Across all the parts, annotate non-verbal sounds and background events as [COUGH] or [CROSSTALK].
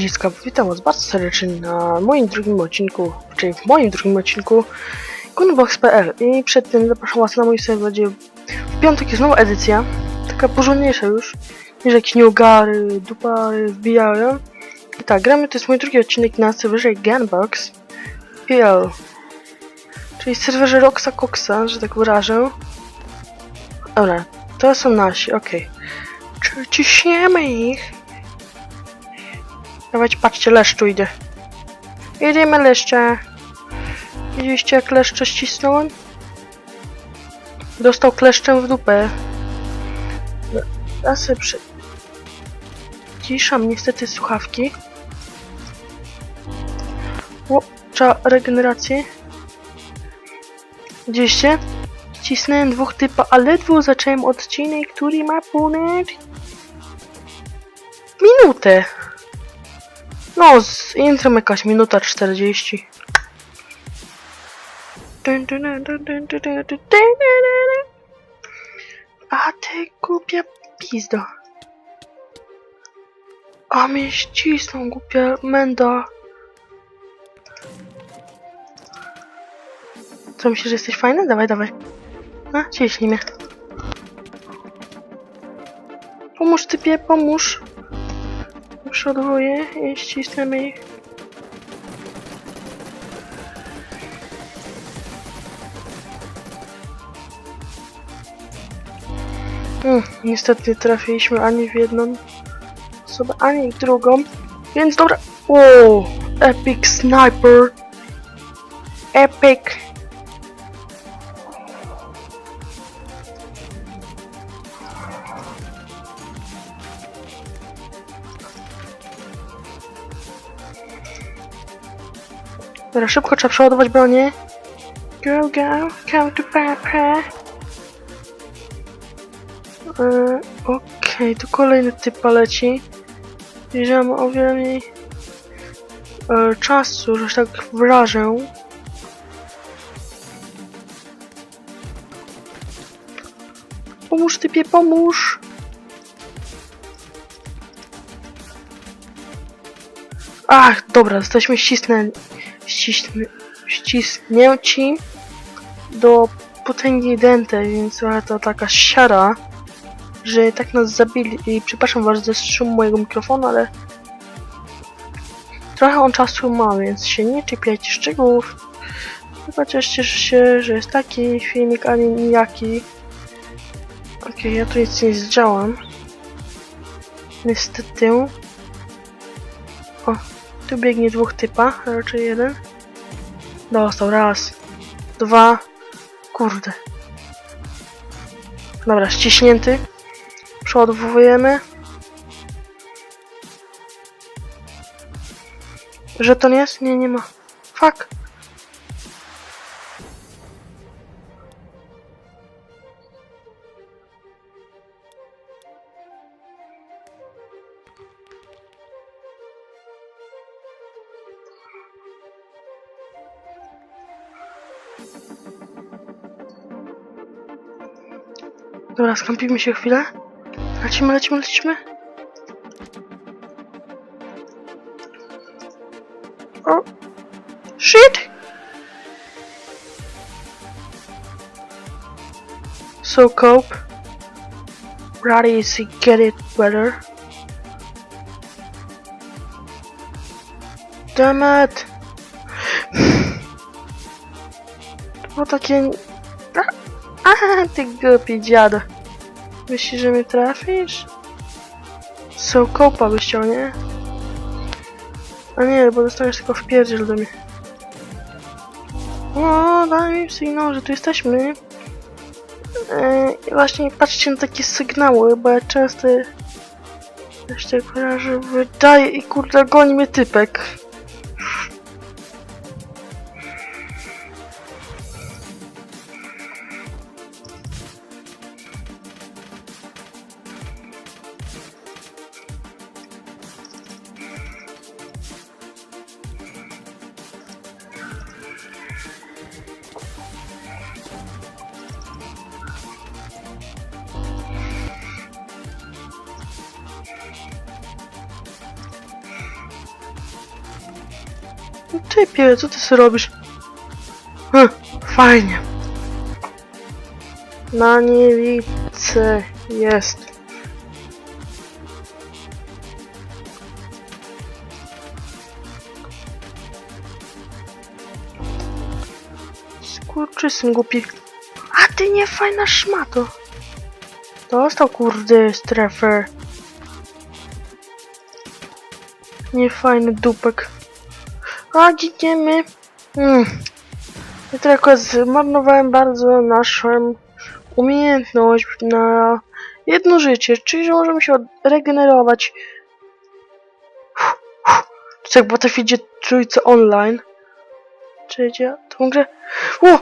Siemka, witam was bardzo serdecznie na moim drugim odcinku, czyli w moim drugim odcinku Gunbox.pl i przed tym zapraszam was na mój serwer, gdzie w piątek jest nowa edycja, taka porządniejsza już, niż jakieś nieugary, dupary wbijają. I tak, gramy, to jest mój drugi odcinek na serwerze Gunbox.pl, czyli serwerze Roxa Coxa, że tak wyrażę. Dobra, to są nasi, okej. Czy ciśniemy ich? Dawajcie, patrzcie, leszczu idzie. Jedziemy leszcze. Widzieliście jak leszcze ścisnąłem? Dostał kleszczem w dupę. Ja sobie przy... Ciszam niestety słuchawki. O, trzeba regenerację. Widzieliście? Cisnąłem dwóch typa, a ledwo zacząłem odcinek, który ma ponad... Minutę. No, z intrem jakaś minuta 40. A ty głupia pizdo. A mnie ścisną głupia menda. Co myślisz, że jesteś fajny? Dawaj, dawaj. No, ciśnij mnie. Pomóż typie, pomóż. Przoduję i ścisnemy ich. Hmm, niestety nie trafiliśmy ani w jedną osobę, ani w drugą. Więc dobra. O, epic sniper. Epic. Dobra, szybko trzeba przeładować bronię. Go, go, come to papa. Yy, Okej, tu kolejny typ leci. Bierzemy o wiele mniej yy, czasu, że się tak wyrażę. Pomóż typie, pomóż! Ach, dobra, jesteśmy ścisnę, ścisnę, ścisnięci do potęgi dente, więc to taka siara, że tak nas zabili. I przepraszam was za szum mojego mikrofonu, ale trochę on czasu ma, więc się nie czepiajcie szczegółów. Chyba cieszcie się, że jest taki filmik, a nie nijaki. Okej, ja tu nic nie zdziałam. Niestety. O, tu biegnie dwóch typa, raczej jeden. Dostał raz, dwa, kurde. Dobra, ściśnięty. Przeładowujemy. Żeton jest? Nie, nie ma. Fuck. Dobra, skampimy się chwilę. Lecimy, lecimy, lecimy. O! Shit! So cope. Ready to get it better. Damn it! [SIGHS] To było takie... [LAUGHS] Ty głupi dziado. Myślisz, że mnie trafisz? So kopa byś chciał, nie? A nie, bo dostajesz tylko w pierdziel do mnie. O, daj mi sygnał, że tu jesteśmy. I właśnie patrzcie na takie sygnały, bo ja często jeszcze kojarzę, wydaje i kurde goni mnie typek. Typie, co ty sobie robisz? Hm, fajnie. Na niewicy jest. Skurczysyn głupi. A ty nie fajna szmato. Dostał kurde strefę. Niefajny dupek. A idziemy. Hmm. Ja tylko zmarnowałem bardzo naszą umiejętność na jedno życie, czyli że możemy się regenerować. To jak Battlefieldzie trójce online. Czy ja tą grę... O!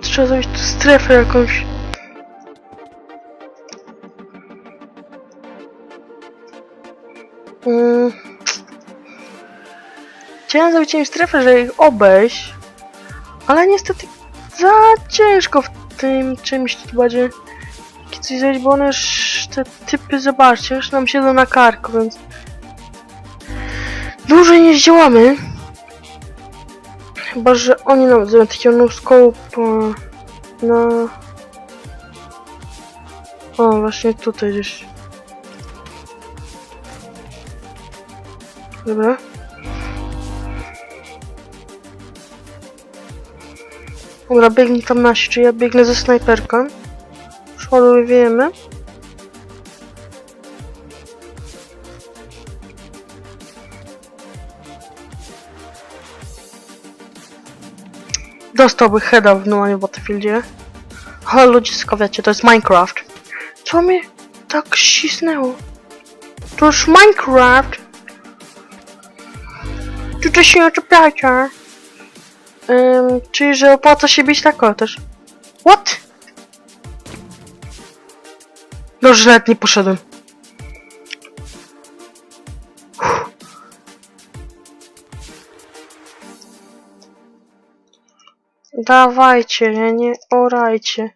Trzeba zrobić tu strefę jakąś. Chciałem zrobić im strefę, że ich obejść, ale niestety za ciężko w tym czymś będzie coś zrobić, bo one już te typy, zobaczcie, już nam siedzą na karku, więc dłużej nie zdziałamy. Chyba, że oni nam zrobią takiego no-scope na... O, właśnie tutaj gdzieś. Dobra. Dobra, biegnij tam nasi, czy ja biegnę ze snajperką. Szorujemy. Dostałby heada w normalnie w Battlefieldzie. Ale ludzisko, wiecie, to jest Minecraft. Co mnie tak ścisnęło? To już Minecraft! Tutaj się nie czepiajcie. Ym, czyli, że opłaca się bić o też. What? No źle nie poszedłem. Dawajcie, nie, nie orajcie.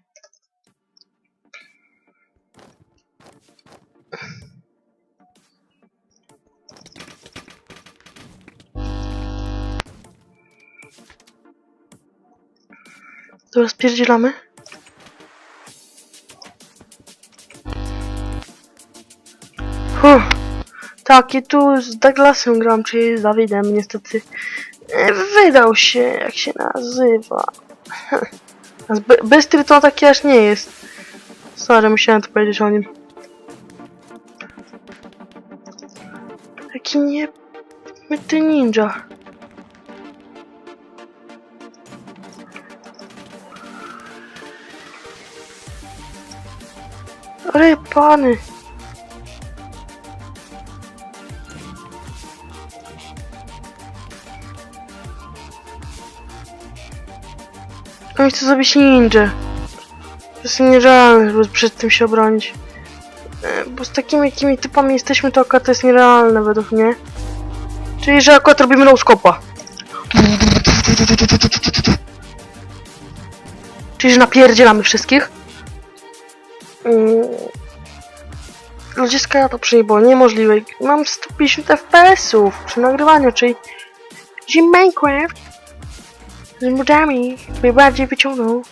Dobra, spierdzielamy. Huh. Tak, i tu z Douglasem gram, czyli z Dawidem, niestety. e, Wydał się, jak się nazywa. [LAUGHS] By- Bystry to taki aż nie jest. Sorry, musiałem to powiedzieć o nim. Taki nie... Myty ninja. Pany. On chce zrobić ninja. To jest nierealne, żeby przed tym się obronić. E, Bo z takimi jakimi typami jesteśmy, to akurat to jest nierealne według mnie. Czyli, że akurat robimy no-scopa. Czyli, że napierdzielamy wszystkich. Mm. Ludziska to przynajmniej było niemożliwe. Mam 150 FPS-ów przy nagrywaniu, czyli... Czyli Minecraft z modami mnie bardziej wyciągnął.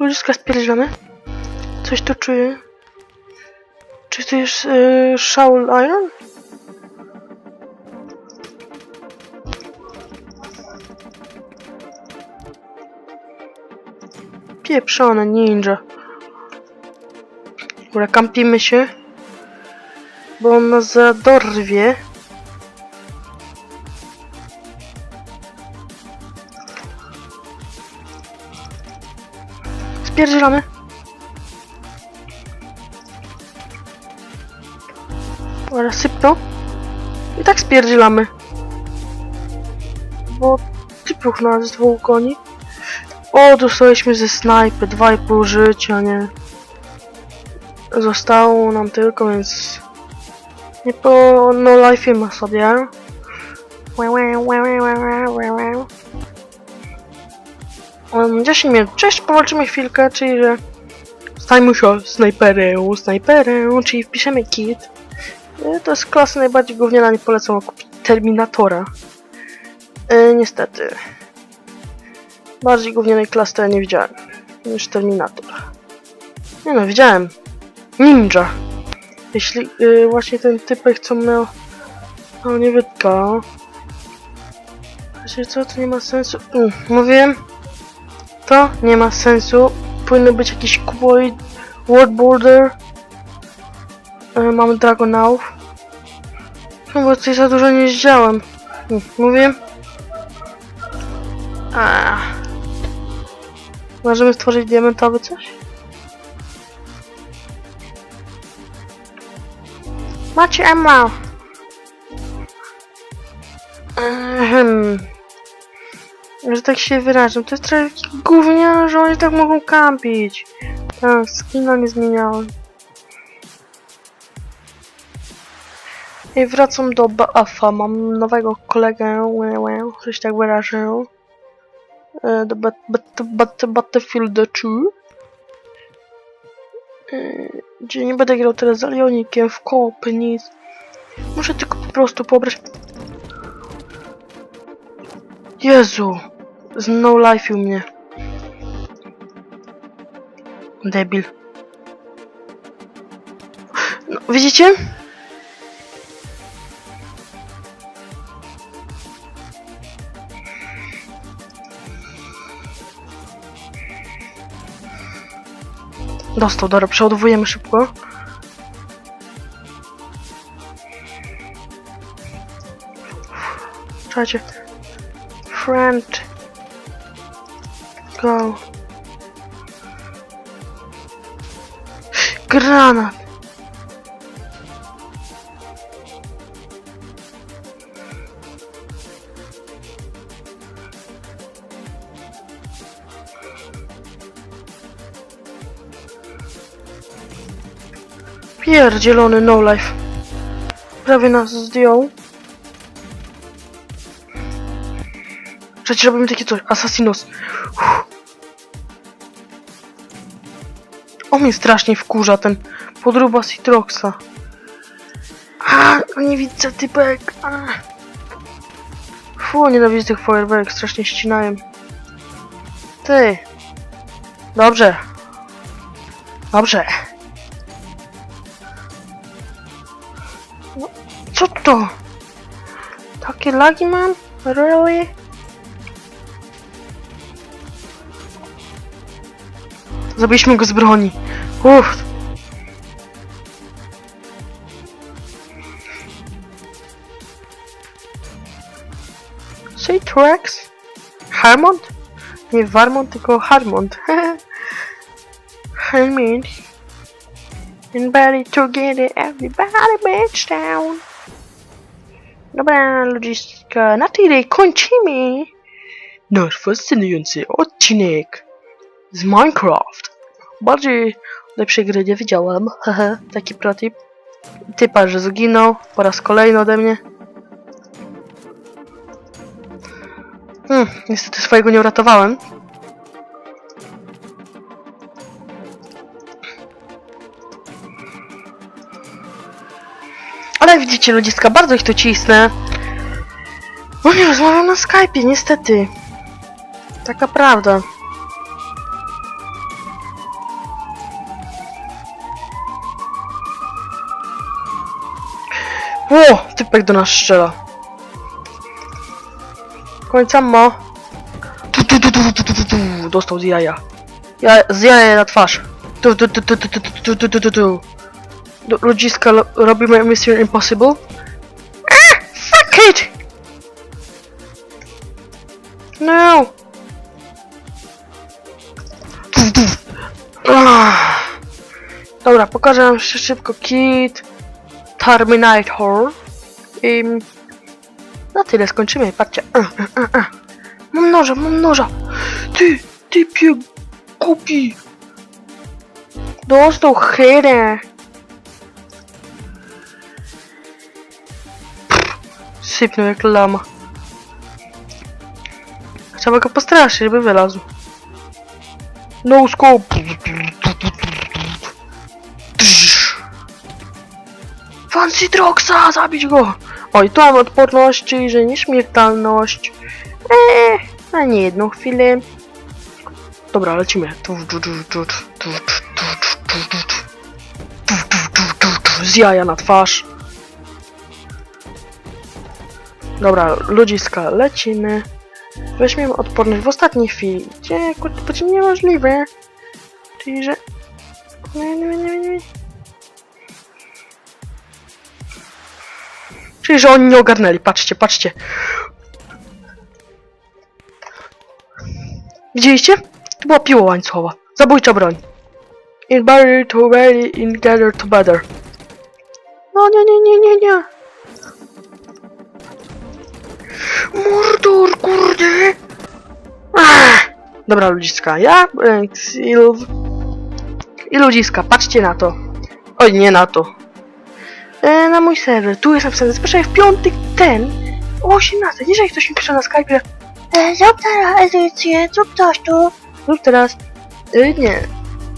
Ludziska spierdzielamy. Coś tu czuję. Czy to jest yy, Shaul Iron? Pieprzone ninja. Dobra, kampimy się. Bo on nas zadorwie. Spierdzielamy. Dobra, sypnął. I tak spierdzielamy. Bo typów nas dwóch goni. O, dostaliśmy ze snajpy 2,5 życia, nie? Zostało nam tylko, więc... Nie po no life ma sobie. Um, 10 minut. Cześć, powalczymy chwilkę, czyli że stajmy się snajperem, snajperem, czyli wpiszemy kit. E, To jest klasa najbardziej gówniana, nie polecam kupić Terminatora. E, niestety. Bardziej gównianej klasy ja nie widziałem niż Terminator. Nie no, widziałem. Ninja. Jeśli y, właśnie ten typek, co miał... No, nie wytka. Wiecie co, to nie ma sensu. Mm, mówiłem. To nie ma sensu. Powinno być jakiś kuboid, world border. Y, mamy Dragonaut. No bo tutaj za dużo nie jeździłem. Mm, mówiłem. Możemy stworzyć diamentowy coś? Macie Emma. Ehem. Że tak się wyrażam. To jest trochę gówniane, że oni tak mogą kampić. Tak, skina nie zmieniałem. I wracam do BAFA. Mam nowego kolegę, się tak wyrażę. Do Bat- Bat- Bat- Battlefield 2. E, Gdzie nie będę grał teraz z Alionikiem w kopy, nic. Muszę tylko po prostu pobrać... Jezu! Z no life u mnie. Debil. No, widzicie? Dostał, dobra, przeładowujemy szybko. Czekajcie. Friend. Go. Granat. Pierdzielony no life. Prawie nas zdjął. Przecież robimy takie coś. Assassinos. Uff. O mnie strasznie wkurza ten podruba Citroxa. A, nie widzę typek. A. Fu, nienawidzę tych fajerwerek, strasznie ścinają. Ty. Dobrze. Dobrze. 미쳤다 닭기 락이만? Really? Zabiliśmy go z broni. Uff. Say Trax? Harmond? Nie Warmont, tylko Harmond. [LAUGHS] Harmond. And ready to get it, everybody bitch down. Dobra, ludziska, na tyle kończymy nasz fascynujący odcinek z Minecraft. Bardziej lepszej gry nie widziałem, hehe, taki protip. Typa, że zginął po raz kolejny ode mnie. Hmm, niestety swojego nie uratowałem. Ale widzicie ludziska, bardzo ich tu cisnę. No nie rozmawiam na Skype'ie, niestety. Taka prawda. Ło! Typek do nas strzela. Końca ma. Tu, tu, tu, tu, tu, tu, tu, tu. Dostał z jaja. Ja, z jaja na twarz. Tu, tu, tu, tu, tu, tu, tu, tu, tu, tu, tu. Ludziska robimy Mission Impossible. Ah! Fuck it! No! Ah. Dobra, pokażę wam jeszcze szybko kit. Terminator. I na tyle skończymy. Patrzcie. Uh, uh. Mam noża, mam noża. Ty, ty pie kupi. Dostał chyrę. Sypnął jak lama. Trzeba go postraszyć, żeby wylazł. No scope. Fancy Droxa, zabić go! Oj, tu mam odporność, czyli że nieśmiertelność. Eee, na nie jedną chwilę. Dobra, lecimy. Tu, tu, tu, tu, Dobra, ludziska, lecimy. Weźmiemy odporność w ostatniej chwili. Gdzie, kurde, to będzie niemożliwe. Czyli, że... Nie, nie, nie, nie. Czyli, że oni nie ogarnęli. Patrzcie, patrzcie. Widzieliście? To była piła łańcuchowa. Zabójcza broń. In barrier to rally, in gather together. No nie, nie, nie, nie, nie. Mordor, kurde! Ach. Dobra, ludziska, ja, Frank Sylw i ludziska, patrzcie na to. Oj, nie na to. E, na mój serwer, tu jest napisane, zapraszaj w piątek ten, o 18. Jeżeli ktoś mi pisze na Skype, e, zrób teraz edycję, zrób coś tu. Zrób teraz. E, nie,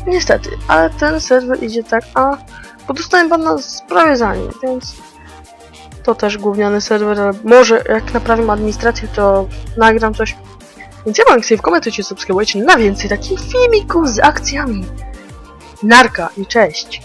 niestety, ale ten serwer idzie tak, a bo dostałem pana prawie za nim, więc to też gówniany serwer, ale może jak naprawimy administrację, to nagram coś. Więc ja mam w komentujcie, subskrybujcie na więcej takich filmików z akcjami. Narka i cześć.